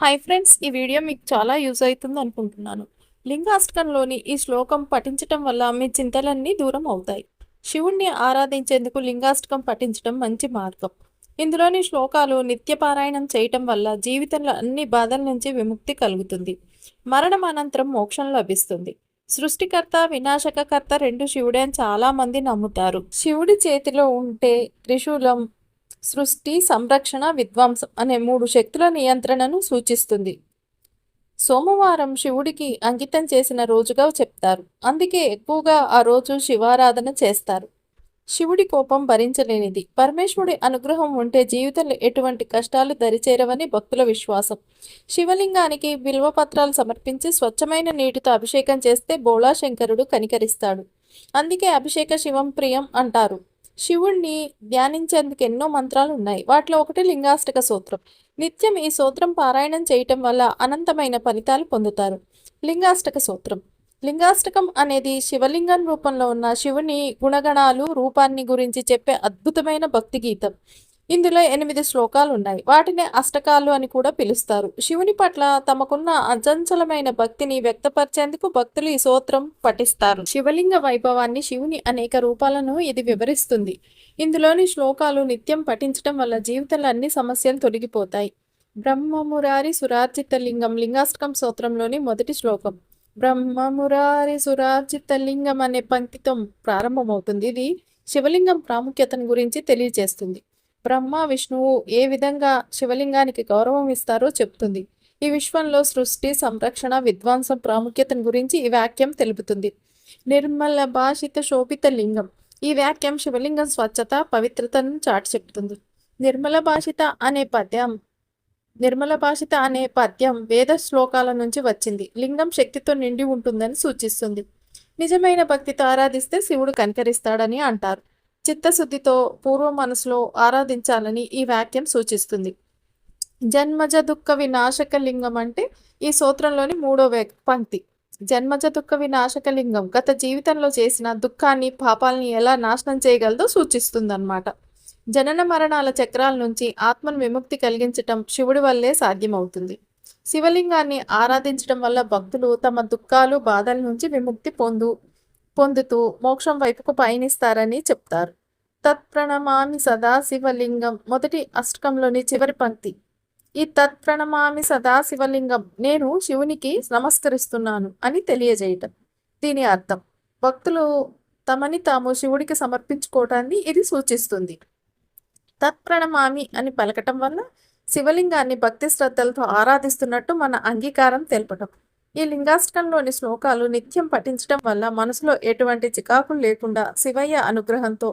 Hi friends ఈ video మీకు చాలా యూజ్ అవుతుంది అనుకుంటున్నాను. లింగాష్టకంలోని ఈ శ్లోకం పఠించటం వల్ల మీ చింతలన్నీ దూరం అవుతాయి. శివుణ్ణి ఆరాధించేందుకు లింగాష్టకం పఠించడం మంచి మార్గం. ఇందులోని శ్లోకాలు నిత్యపారాయణం చేయటం వల్ల జీవితంలో అన్ని బాధల నుంచి విముక్తి కలుగుతుంది. మరణం అనంతరం మోక్షం లభిస్తుంది. సృష్టికర్త వినాశకకర్త రెండు శివుడే అని చాలా మంది నమ్ముతారు. శివుడి చేతిలో ఉంటే త్రిశూలం సృష్టి సంరక్షణ విధ్వంసం అనే మూడు శక్తుల నియంత్రణను సూచిస్తుంది. సోమవారం శివుడికి అంకితం చేసిన రోజుగా చెప్తారు. అందుకే ఎక్కువగా ఆ రోజు శివారాధన చేస్తారు. శివుడి కోపం భరించలేనిది. పరమేశ్వరుడి అనుగ్రహం ఉంటే జీవితంలో ఎటువంటి కష్టాలు దరిచేరవని భక్తుల విశ్వాసం. శివలింగానికి బిల్వపత్రాలు సమర్పించి స్వచ్ఛమైన నీటితో అభిషేకం చేస్తే బోళా శంకరుడు కనికరిస్తాడు. అందుకే అభిషేక శివం ప్రియం అంటారు. శివుణ్ణి ధ్యానించేందుకు ఎన్నో మంత్రాలు ఉన్నాయి. వాటిలో ఒకటి లింగాష్టక సూత్రం. నిత్యం ఈ సూత్రం పారాయణం చేయటం వల్ల అనంతమైన ఫలితాలు పొందుతారు. లింగాష్టక సూత్రం. లింగాష్టకం అనేది శివలింగం రూపంలో ఉన్న శివుని గుణగణాలు రూపాన్ని గురించి చెప్పే అద్భుతమైన భక్తి గీతం ఇందులో ఎనిమిది శ్లోకాలు ఉన్నాయి వాటిని అష్టకాలు అని కూడా పిలుస్తారు. శివుని పట్ల తమకున్న అచంచలమైన భక్తిని వ్యక్తపరిచేందుకు భక్తులు ఈ సూత్రం పఠిస్తారు. శివలింగ వైభవాన్ని శివుని అనేక రూపాలను ఇది వివరిస్తుంది. ఇందులోని శ్లోకాలు నిత్యం పఠించడం వల్ల జీవితంలో అన్ని సమస్యలు తొలగిపోతాయి. బ్రహ్మమురారి సురార్జిత లింగం లింగాష్టకం సూత్రంలోని మొదటి శ్లోకం. బ్రహ్మమురారి సురార్జిత లింగం అనే పంక్తితో ప్రారంభమవుతుంది. ఇది శివలింగం ప్రాముఖ్యతను గురించి తెలియజేస్తుంది. బ్రహ్మ విష్ణువు ఏ విధంగా శివలింగానికి గౌరవం ఇస్తారో చెప్తుంది. ఈ విశ్వంలో సృష్టి సంరక్షణ విధ్వంసం ప్రాముఖ్యతను గురించి ఈ వాక్యం తెలుపుతుంది. నిర్మల భాషిత శోభిత లింగం. ఈ వాక్యం శివలింగం స్వచ్ఛత పవిత్రతను చాటి చెప్తుంది. నిర్మల భాషిత అనే పద్యం నిర్మల భాషిత అనే పద్యం వేద శ్లోకాల నుంచి వచ్చింది. లింగం శక్తితో నిండి ఉంటుందని సూచిస్తుంది. నిజమైన భక్తితో ఆరాధిస్తే శివుడు కనికరిస్తాడని అంటారు. చిత్తశుద్ధితో పూర్వ మనసులో ఆరాధించాలని ఈ వాక్యం సూచిస్తుంది. జన్మజ దుఃఖ వినాశక లింగం అంటే ఈ సూత్రంలోని మూడో పంక్తి. జన్మజ దుఃఖ వినాశక లింగం గత జీవితంలో చేసిన దుఃఖాన్ని పాపాలని ఎలా నాశనం చేయగలదో సూచిస్తుందన్నమాట. జనన మరణాల చక్రాల నుంచి ఆత్మను విముక్తి కలిగించటం శివుడి వల్లే సాధ్యమవుతుంది. శివలింగాన్ని ఆరాధించడం వల్ల భక్తులు తమ దుఃఖాలు బాధల నుంచి విముక్తి పొందు పొందుతూ మోక్షం వైపుకు పయనిస్తారని చెప్తారు. తత్ప్రణమామి సదా శివలింగం మొదటి అష్టకంలోని చివరి పంక్తి. ఈ తత్ప్రణమామి సదా శివలింగం నేను శివునికి నమస్కరిస్తున్నాను అని తెలియజేయటం. దీని అర్థం భక్తులు తమని తాము శివుడికి సమర్పించుకోవటాన్ని ఇది సూచిస్తుంది. తత్ప్రణమామి అని పలకటం వల్ల శివలింగాన్ని భక్తి శ్రద్ధలతో ఆరాధిస్తున్నట్టు మన అంగీకారం తెలపటం. ఈ లింగాష్టకంలోని శ్లోకాలు నిత్యం పఠించడం వల్ల మనసులో ఎటువంటి చికాకులు లేకుండా శివయ్య అనుగ్రహంతో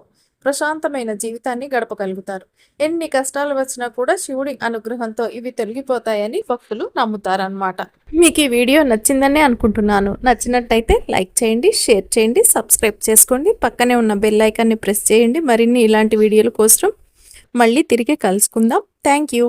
ప్రశాంతమైన జీవితాన్ని గడపగలుగుతారు. ఎన్ని కష్టాలు వచ్చినా కూడా శివుడి అనుగ్రహంతో ఇవి తొలగిపోతాయని భక్తులు నమ్ముతారనమాట మీకు ఈ వీడియో నచ్చిందని అనుకుంటున్నాను. నచ్చినట్టయితే లైక్ చేయండి షేర్ చేయండి సబ్స్క్రైబ్ చేసుకోండి. పక్కనే ఉన్న బెల్ ఐకాన్ని ప్రెస్ చేయండి. మరిన్ని ఇలాంటి వీడియోల కోసం మళ్ళీ తిరిగి కలుసుకుందాం. Thank you.